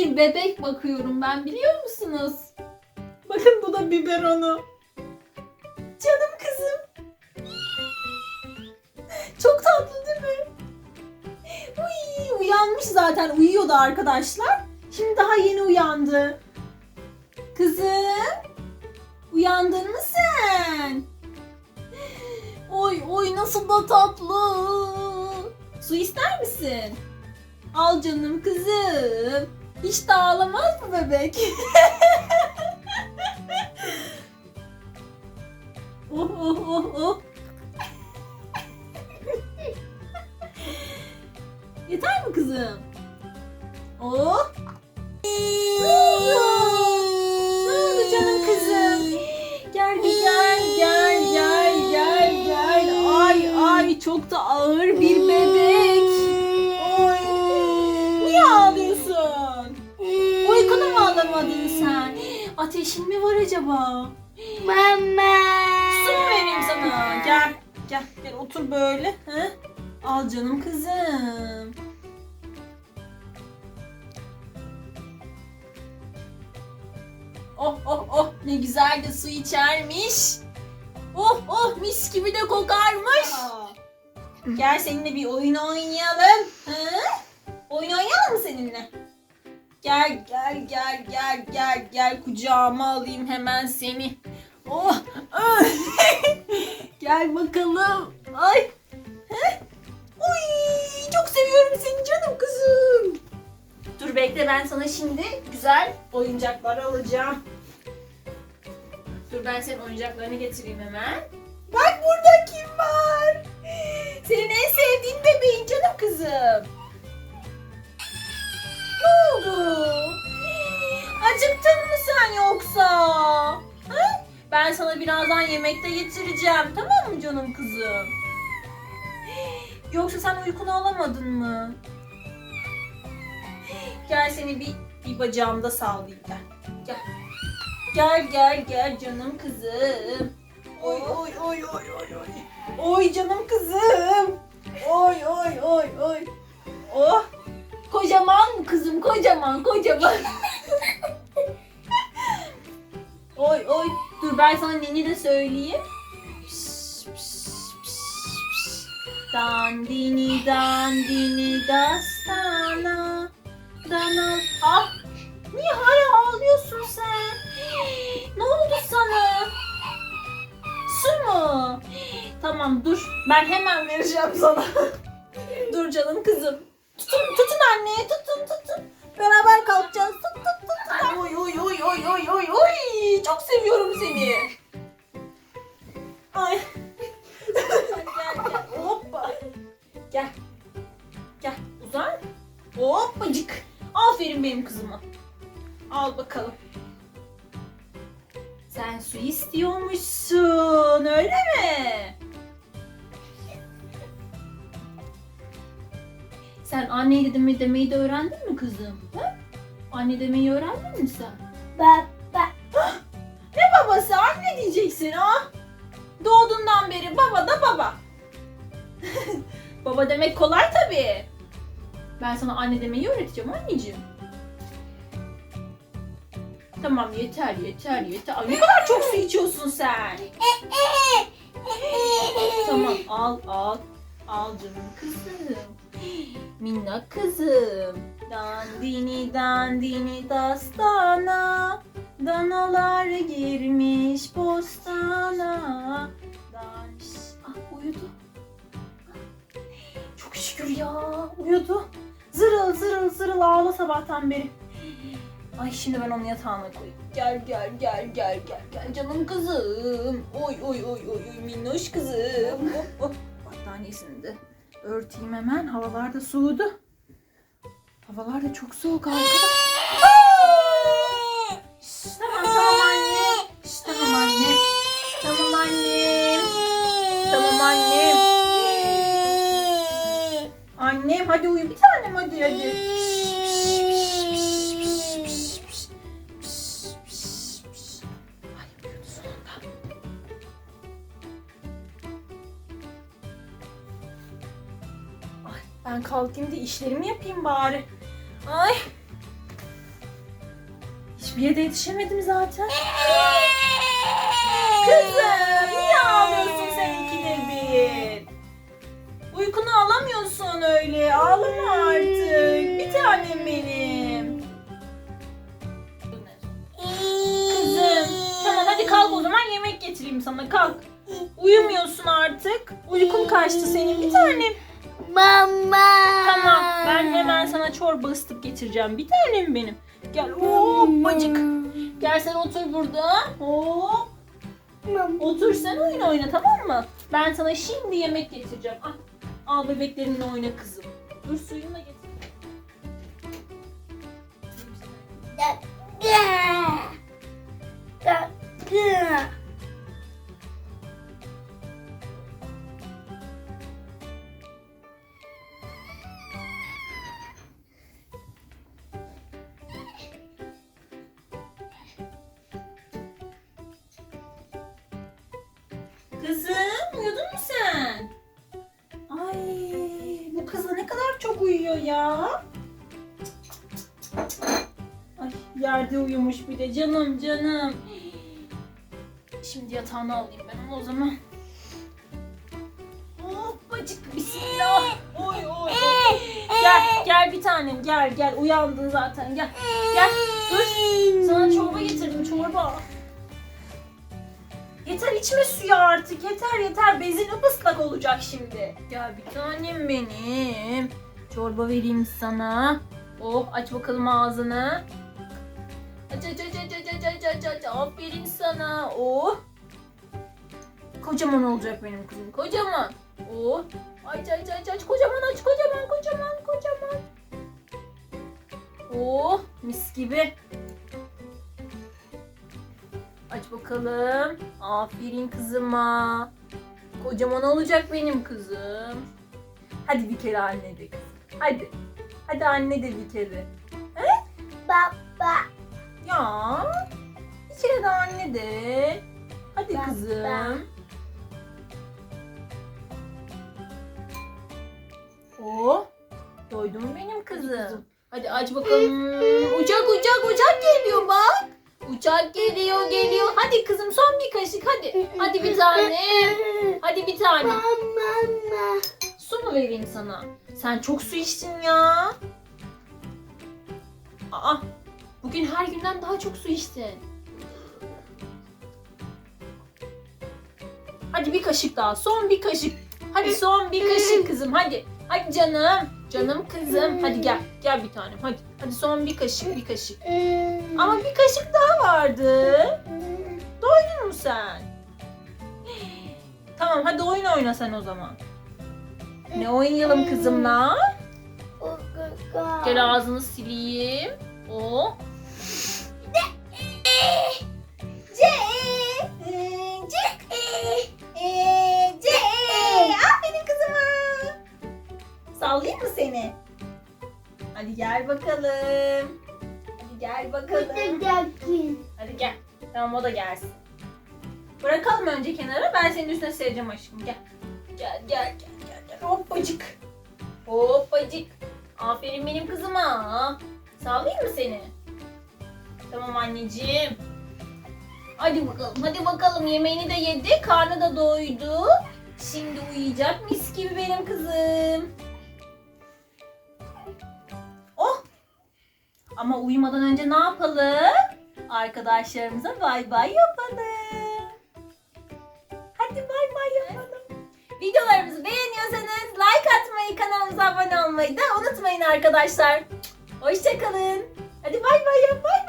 bir bebek bakıyorum ben biliyor musunuz? Bakın bu da biberonu. Canım kızım. Çok tatlı değil mi? Uy, uyanmış zaten uyuyordu arkadaşlar. Şimdi daha yeni uyandı. Kızım. Uyandın mı sen? Oy oy nasıl da tatlı. Su ister misin? Al canım kızım. Hiç de ağlamaz mı bebek? Ateşin mi var acaba? Mama. Su mu vereyim sana? Gel. Gel. Gel otur böyle. He? Al canım kızım. Oh oh oh ne güzel de su içermiş. Oh oh mis gibi de kokarmış. Gel seninle bir oyun oynayalım. Hı? Oyun oynayalım mı seninle? Gel gel gel gel gel gel kucağıma alayım hemen seni. Oh. gel bakalım. Ay. Heh. Uy, çok seviyorum seni canım kızım. Dur bekle ben sana şimdi güzel oyuncaklar alacağım. Dur ben senin oyuncaklarını getireyim hemen. Bak burada kim var? Senin en sevdiğin bebeğin canım kızım. Oldu? Acıktın mı sen yoksa? Ben sana birazdan yemekte getireceğim. Tamam mı canım kızım? Yoksa sen uykunu alamadın mı? Gel seni bir, bir bacağımda sallayayım gel. Gel. Gel gel gel canım kızım. Oy oy oy oy oy oy. Oy canım kızım. Oy oy oy oy. Oh. Kocaman kızım? Kocaman kocaman. oy oy. Dur ben sana neni de söyleyeyim. Dandini dandini dastana. Dana. Ah! Niye hala ağlıyorsun sen? Ne oldu sana? Su mu? Tamam dur. Ben hemen vereceğim sana. dur canım kızım. Tutun, tutun anne. Tutun, tutun. Beraber kalkacağız. Tut, tut, tut. Oy, oy, oy, oy, oy, oy, oy. Çok seviyorum seni. Ay. Hoppa. Gel. Gel. Uzan. Hoppacık. Aferin benim kızıma. Al bakalım. Sen su istiyormuşsun, öyle mi? Sen anne dedim mi demeyi de öğrendin mi kızım? Ha? Anne demeyi öğrendin mi sen? Baba. Ne babası? Anne diyeceksin ha? Doğduğundan beri baba da baba. baba demek kolay tabii. Ben sana anne demeyi öğreteceğim anneciğim. Tamam yeter yeter yeter. Ay, ne kadar çok su içiyorsun sen. tamam al al. Al canım kızım. Minnak kızım. Dandini dandini dastana. Danalar girmiş bostana. Dan... Ah uyudu. Çok şükür ya uyudu. Zırıl zırıl zırıl ağla sabahtan beri. Ay şimdi ben onu yatağına koyayım. Gel gel gel gel gel gel canım kızım. Oy oy oy oy oy minnoş kızım. De örteyim hemen. Havalar da soğudu. Havalar da çok soğuk arkadaşlar. Tamam tamam anne. Şşş, tamam anne. Tamam annem. Tamam annem. Annem hadi uyu bir tanem hadi hadi. Ay ben kalkayım da işlerimi yapayım bari. Ay. Hiçbir yere yetişemedim zaten. Kızım niye ağlıyorsun sen ikide bir? Uykunu alamıyorsun öyle. Ağlama artık. Bir tanem benim. Kızım tamam hadi kalk o zaman yemek getireyim sana kalk. Uyumuyorsun artık. Uykun kaçtı senin bir tanem. Mama. Tamam ben hemen sana çorba ısıtıp getireceğim bir tanem benim. Gel hoppacık. Gel sen otur burada. Hop. Otur sen oyun oyna tamam mı? Ben sana şimdi yemek getireceğim. Al, al bebeklerinle oyna kızım. Dur suyunu da getir. Kızım uyudun mu sen? Ay bu kız ne kadar çok uyuyor ya. Ay yerde uyumuş bir de canım canım. Şimdi yatağına alayım ben onu o zaman. Hoppacık bismillah. Oy oy. oy. Gel gel bir tanem gel gel uyandın zaten gel. Gel dur. Sana çorba getirdim çorba. Yeter içme suyu artık. Yeter yeter. Bezin ıslak olacak şimdi. Gel bir tanem benim. Çorba vereyim sana. Oh aç bakalım ağzını. Aç aç aç aç aç aç aç aç aç. Aferin sana. Oh. Kocaman olacak benim kızım. Kocaman. Oh. Aç aç aç aç. Kocaman aç. Kocaman kocaman kocaman. Oh mis gibi. Aç bakalım. Aferin kızıma. Kocaman olacak benim kızım. Hadi bir kere anne de. Hadi. Hadi anne de bir kere. Baba. Ya. Bir kere de anne de. Hadi Baba. kızım. Oh. Doydun mu benim kızım? Hadi aç bakalım. Uçak uçak uçak geliyor bak. Uçak geliyor geliyor. Hadi kızım son bir kaşık hadi. Hadi bir tane. Hadi bir tane. Mama. Su mu vereyim sana? Sen çok su içtin ya. Aa, bugün her günden daha çok su içtin. Hadi bir kaşık daha. Son bir kaşık. Hadi son bir kaşık kızım. Hadi. Hadi canım. Canım kızım. Hadi gel. Gel bir tanem. Hadi. Hadi son bir kaşık, bir kaşık. Ama bir kaşık daha vardı. Doydun mu sen? Tamam hadi oyun oyna sen o zaman. Ne oynayalım kızımla? Gel ağzını sileyim. O. Aferin kızıma. Sallayayım mı seni? Hadi gel bakalım. Gel bakalım. Hadi gel. Tamam o da gelsin. Bırakalım önce kenara. Ben senin üstüne sereceğim aşkım. Gel. Gel gel gel gel. gel. Hoppacık. Hoppacık. Aferin benim kızıma. Sağlayayım mı seni? Tamam anneciğim. Hadi bakalım. Hadi bakalım. Yemeğini de yedi. Karnı da doydu. Şimdi uyuyacak mis gibi benim kızım. Ama uyumadan önce ne yapalım? Arkadaşlarımıza bay bay yapalım. Hadi bay bay yapalım. Videolarımızı beğeniyorsanız like atmayı, kanalımıza abone olmayı da unutmayın arkadaşlar. Hoşçakalın. Hadi bay bay yap, bay bay yap.